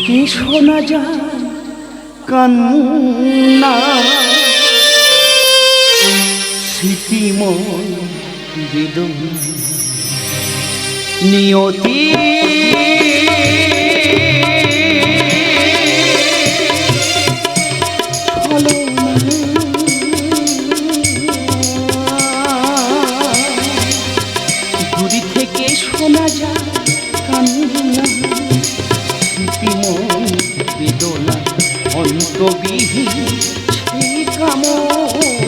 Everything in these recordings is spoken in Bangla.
থেকে শোনা যায় কান্না? স্মৃতিময় নিয়তি। দূরে থেকে শোনা যায় কান্না। স্মৃতিময় বেদনা অন্তবিহীন কামনা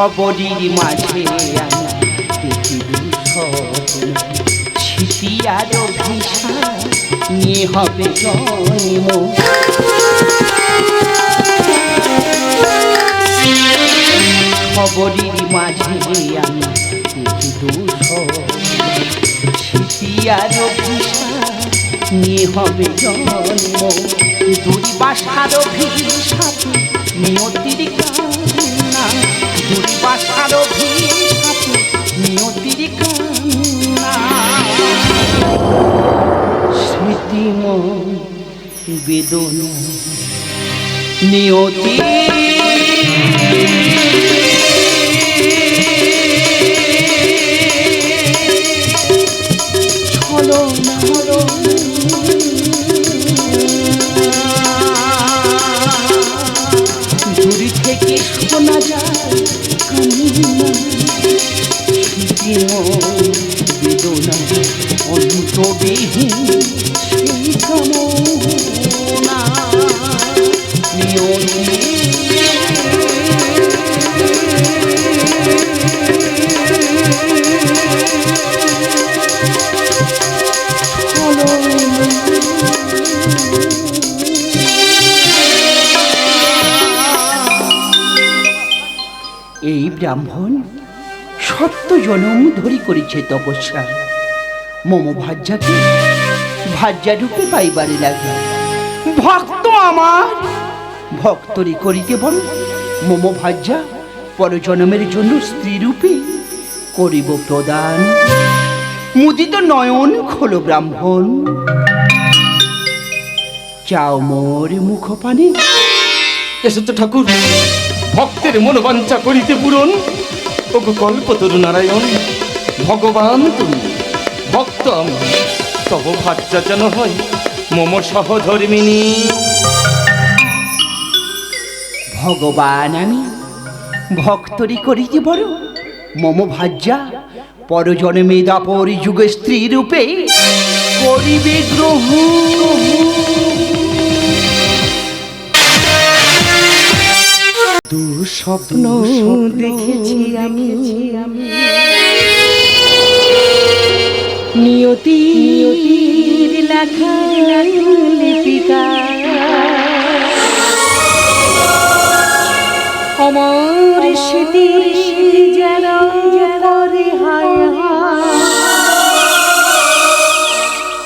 খবরের মাঝে ভিসা হবে জন্ম খবরের মাঝে। আমি দেখিব স্বপ্ন ছিটিয়ার ভিসা নিয়ে হবে জন্ম দূরি বাসার ভিসাতে নিয়তির কান্না বেদনা নিয়তি। দূরে থেকে শোনা যায় বেদনা অন্তবিহীন সেই ব্রাহ্মণ, সত্য জনম ধরি করেছে তপস্যা মম ভাজ্যাকে ভাজ্যা রূপে পাইবারে লাগে ভক্ত আমার! ভক্তরি করিতে বল, মম ভাজ্যা পরজনমের জন্য স্ত্রী রূপে করিব প্রদান। মুদিত নয়ন খোলো ব্রাহ্মণ। চাও মোর মুখ পানে এসেছে ঠাকুর। ভক্তের মনোবাঞ্ছা করিতে পূরণ। ওগো কল্পতরু নারায়ণ, ভগবান তুমি। ভক্ত তব ভাজ্যা যেন হয় মম সহধর্মিনী ভগবান আমি, ভক্তরি করিতে বড় মম ভাজ্যা। পরজন্মে দাপর যুগে স্ত্রী রূপে করিবে গ্রহণ। স্বপ্ন দেখেছি আমি। নিয়তি লেখা লিপিকা। অমর স্মৃতি যেন করে হায় হায়।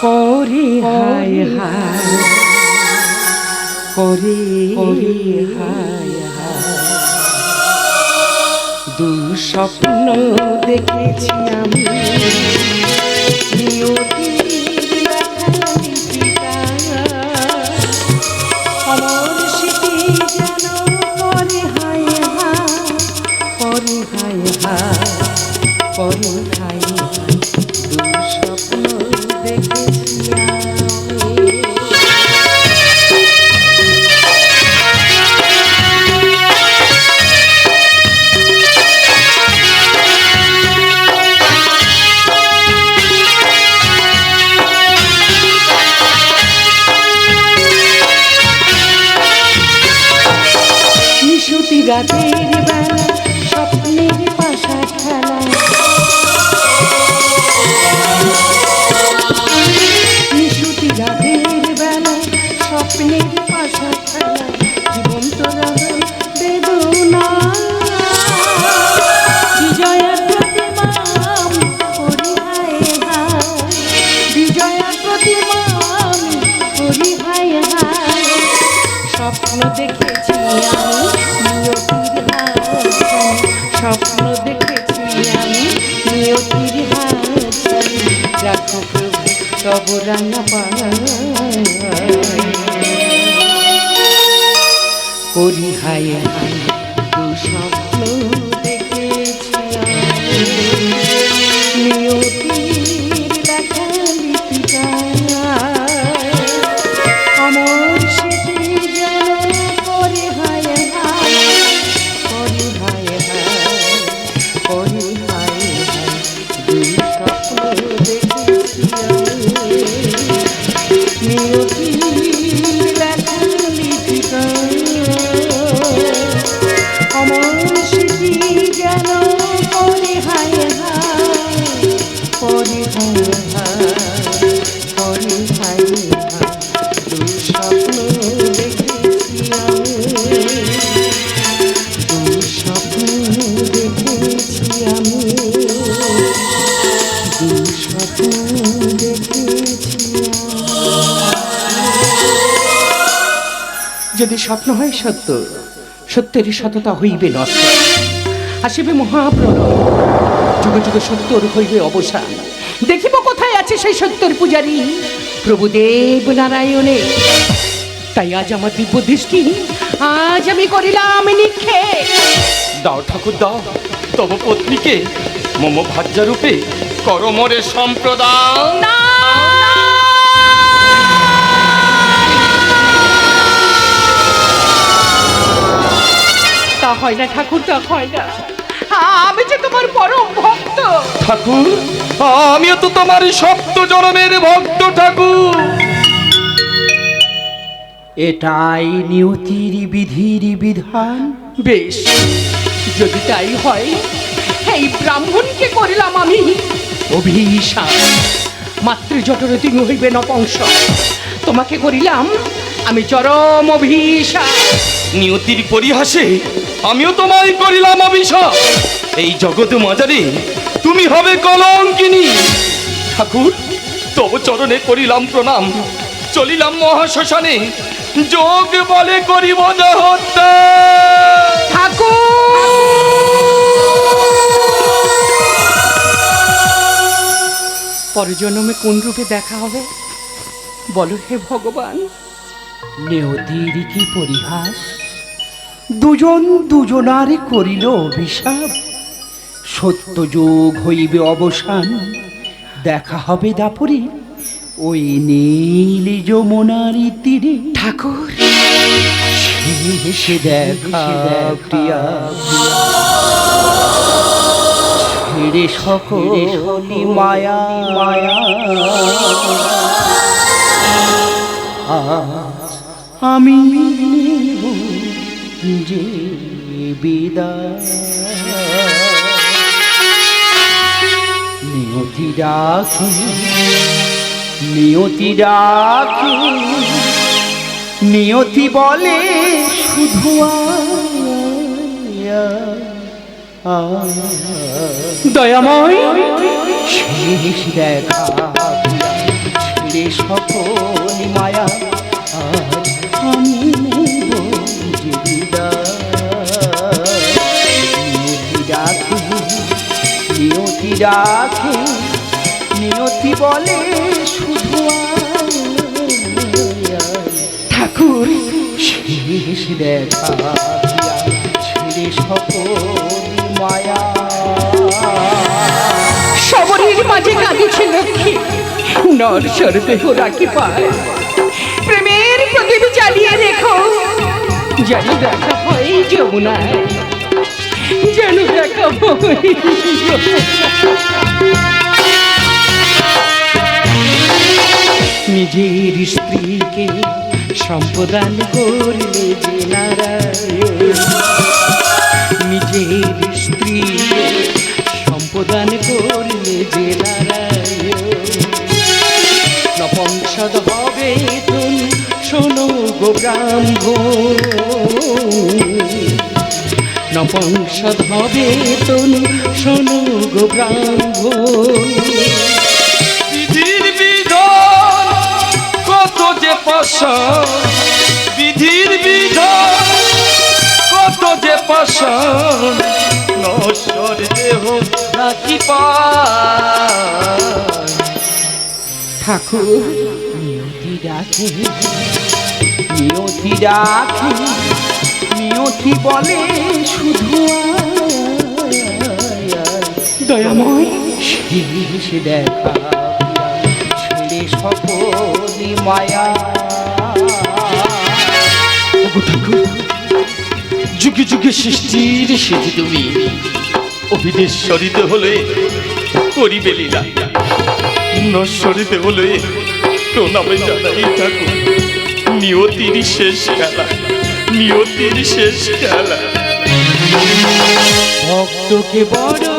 করে হায় হায়। দুঃস্বপ্ন দেখেছি আমি। নিয়তির রান্না করি হায় হায় যদি স্বপ্ন হয় সত্য, সত্যের সততা হইবে নষ্ট। আসিবে মহাপ্রণয় যুগে যুগে সত্যর হইবে অবসান। দেখিব কোথায় আছে সেই সত্যের পূজারী? প্রভুদেব নারায়ণে তাই আজ আমার দিব্য দৃষ্টি আজ আমি করিলাম নিক্ষে দাও ঠাকুর দাও। তব পত্নীকে মম ভাজ্যারূপে করমরে সম্প্রদান না! তা হয় না ঠাকুর তা হয় না। আমি যে তোমার পরম ভক্ত। ঠাকুর আমিও তো তোমার সপ্ত জনমের ভক্ত ঠাকুর। এটাই নিয়তির বিধির বিধান। বেশ যদি তাই হয় এই ব্রাহ্মণকে করিলাম আমি। অভিশাপ মাতৃ তুমি হইবে নপংস। তোমাকে করিলাম আমি চরম অভিশাপ। নিয়তির পরিহাসে আমিও তোমায় করিলাম অভিশাপ। এই জগৎ মাজারে তুমি হবে কলঙ্কিনী। ঠাকুর তব চরণে করিলাম প্রণাম। চলিলাম মহাশ্মশানে। যোগ বলে করিব হত্যা পরজন্মে কোন রূপে দেখা হবে? বলো হে ভগবান। নেওতির কি পরিহাস? দুজন দুজনার করিল অভিশাপ। সত্য যোগ হইবে অবসান। দেখা হবে দাপরে ওই নীল যমুনার তীরে। ঠাকুর। শেষ দেখা প্রিয়া ছেড়ে সকলি মায়া মায়া। আমি যে বিদায়। ডাকি নিয়তি ডাকি নিয়তি বলে শুধু দয়াময় শেষ দেখা। ছেড়ে সকল মায়া আমি বলে ঠাকুর, শেষ দেখা ছেড়ে সকল মায়া। সবরের মাঝে কাঁদিছে লক্ষ্মী। নরসর দেহ রাখি পায়। প্রেমের প্রদীপ জ্বালিয়ে রেখো যেন দেখা হয় যমুনায়। যেন দেখা হয় নিজের স্ত্রীকে সম্প্রদান করলে যে নারায়ণ। নিজের স্ত্রী সম্প্রদান করলে যে নারায়ণ। নপংসদ হবে তুমি শোনো গো ব্রাহ্মণ। নপংসদ হবে তুমি শোনো গো ব্রাহ্মণ। পাশান বিধির বিধান কত যে পাশান নশ্বর দেহ পায় ঠাকুর নিয়তি ডাকে নিয়তি ডাকে নিয়তি বলে শুধু। দয়াময় শেষ দেখা ছেড়ে সকলি মায়া। ওগো ঠাকুর যুগে যুগে সৃষ্টির সেটি তুমি অভিনেশ্বরিতে হলে করিবে লীলা। নশ্বরিতে হলে প্রণামে জানাই ঠাকুর। নিয়তির শেষ খেলা নিয়তির শেষ খেলা। ভক্তকে বড়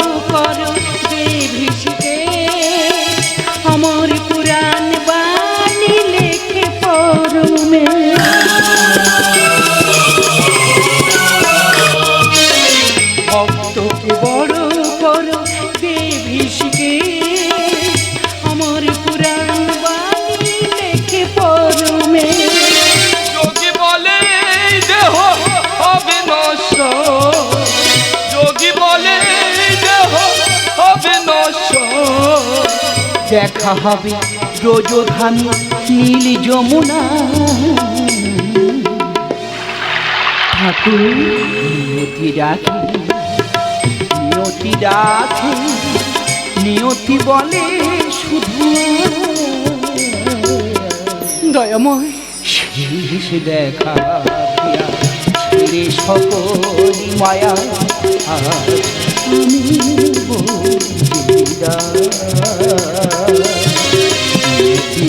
দেখা হবে। ব্রজধানী নীল যমুনা। ঠাকুর, নিয়তি ডাকে নিয়তি ডাকে নিয়তি বলে শুধু। দয়াময় শেষ দেখা ছেড়ে সকল মায়া। নিয়তি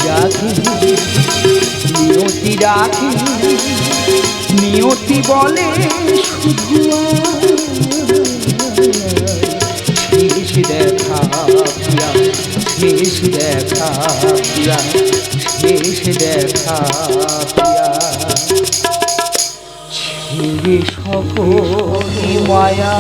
রাখে, নিয়তি রাখে, নিয়তি বলে শুধু। শেষ দেখা শেষ দেখা শেষ দেখা ছেড়ে সকল মায়া।